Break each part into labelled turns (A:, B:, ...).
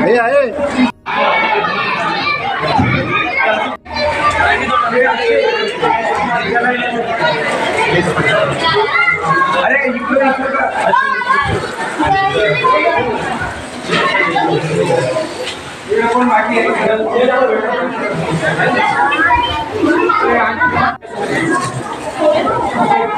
A: भैया अरे ये कौन बाकी है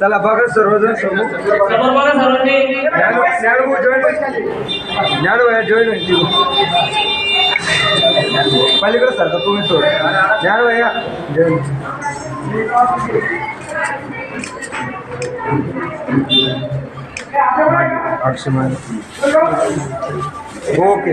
A: चला बघा सर्वजण समोर.
B: सर्वांनी.
A: ज्ञानभाऊ जॉईन जॉईन पलीकडे सरका तुम्ही तो ज्ञानभाऊ या. जॉईन आठशे ओके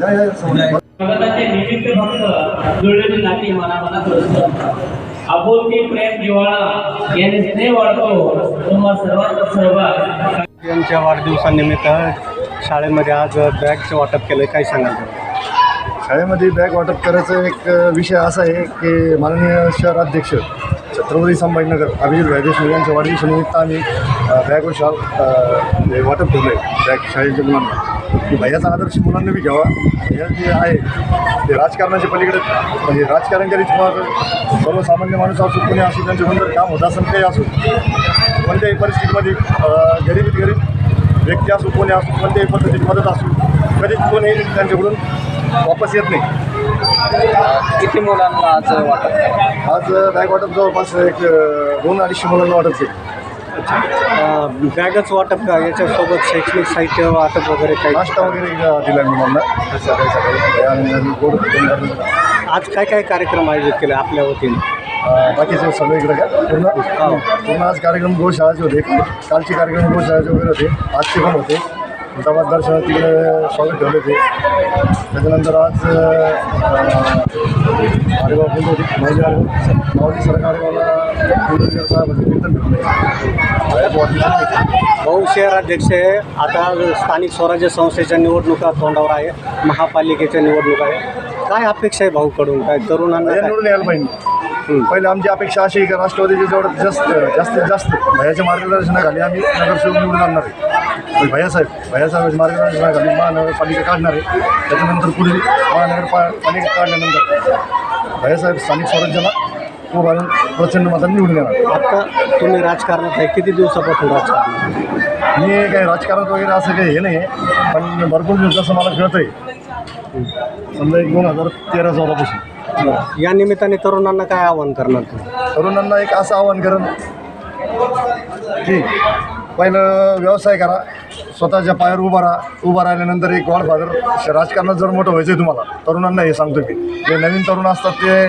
B: भगताचे निमित्त भक्त जुळलेली नाती मनामनात रचतात आपुलकी प्रेम जिव्हाळा याने स्नेह वाढतो. तुम्हा सर्वांचा सहभाग.
C: यांच्या वाढदिवसानिमित्त शाळेमध्ये आज बॅगचं वाटप केलं काय सांगाल? तुम्ही?
D: शाळेमध्ये बॅग वाटप करायचा एक विषय असा आहे की माननीय शहराध्यक्ष छत्रपती संभाजीनगर अभिजित भाई यांच्या वाढदिवसानिमित्त आम्ही बॅग व शाल हे वाटप ठेवलं आहे बॅग शाळेच्या मुलांना. की भैयाचा आदर्श मुलांना बी घ्यावा. हे जे आहे ते राजकारणाच्या पलीकडे म्हणजे राजकारण किंवा सर्वसामान्य माणूस असो कोणी असो त्यांच्या नंतर काम होत असेल काही असो कोणत्याही परिस्थितीमध्ये गरिबीत गरीब व्यक्ती असो कोणी असो कोणत्याही पद्धतीची मदत असो कधीच कोणी त्यांच्याकडून वापस येत नाही.
C: किती मुलांना आज वाटप
D: आज बॅग वाटप जवळपास एक दोन अडीचशे मुलांना वाटप आहे
C: बॅगच वाटप का? याच्यासोबत शैक्षणिक साहित्य वाटप वगैरे काही?
D: नाश्ता वगैरे दिला मुलांना सकाळी सकाळी. आणि आम्ही गोड करून,
C: आज काय काय कार्यक्रम आयोजित केले आपल्या वतीने?
D: बाकीचे सगळे इकडे का पूर्ण? पूर्ण आज कार्यक्रम गोशाळाचे होते. कालचे कार्यक्रम गोशाळाचे वगैरे होते. आजचे पण होते. दरबार दर्शनात तिकडे स्वागत ठेवले होते त्याच्यानंतर आज आरेगाव बोलत होते आरेगाव माऊली सरकार आरेगावला कुलदीप साहेब कीर्तन
C: भाऊ शहराध्यक्ष आहे. आता स्थानिक स्वराज्य संस्थेच्या निवडणुका तोंडावर आहे. महापालिकेच्या निवडणुका आहे. काय अपेक्षा आहे भाऊकडून? काय तरुणांना?
D: निवडून यायला पाहिजे. पहिले आमची अपेक्षा अशी की राष्ट्रवादीचे जेवढं जास्त जास्तीत जास्त भैयाच्या मार्गदर्शनाखाली आम्ही नगरसेवक निवडून आणणार आहे. भैयासाहेब भैयासाहेब मार्गदर्शनाखाली महानगरपालिका काढणार आहे. त्याच्यानंतर पुढील महानगरपा पालिका काढल्यानंतर भैयासाहेब स्थानिक स्वराज्याला खूप आणून प्रचंड मतांनी निवडून येणार
C: आता तुम्ही राजकारणात आहे किती दिवसापासून राजकारणात
D: मी काही राजकारणात वगैरे असं काही हे नाही पण भरपूर दिवस जसं मला कळतं आहे समजा एक दोन हजार तेरा चौदापासून
C: या निमित्ताने तरुणांना काय आवाहन करणार तुम्ही?
D: तरुणांना एक असं आवाहन करेन की पहिलं व्यवसाय करा स्वतःच्या पायावर उभा राहा. उभा राहिल्यानंतर एक गॉडफादर राजकारणात जर मोठं व्हायचं आहे तुम्हाला तरुणांना हे सांगतो की जे नवीन तरुण असतात ते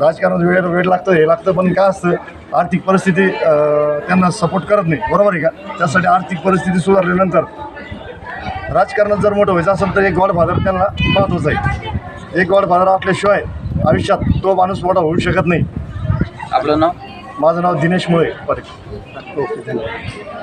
D: राजकारणात वेळ वेळ लागतं हे लागतं पण काय असतं? आर्थिक परिस्थिती अं, त्यांना सपोर्ट करत नाही. बरोबर आहे का? त्यासाठी आर्थिक परिस्थिती सुधारल्यानंतर राजकारणात जर मोठं व्हायचं असेल तर एक गॉडफादर त्यांना महत्त्वाचं आहे. एक गॉडफादर आपल्याशिवाय आयुष्यात तो माणूस मोठा होऊ शकत नाही.
E: आपलं नाव?
D: माझं नाव दिनेश मुळे
C: ओके धन्यवाद.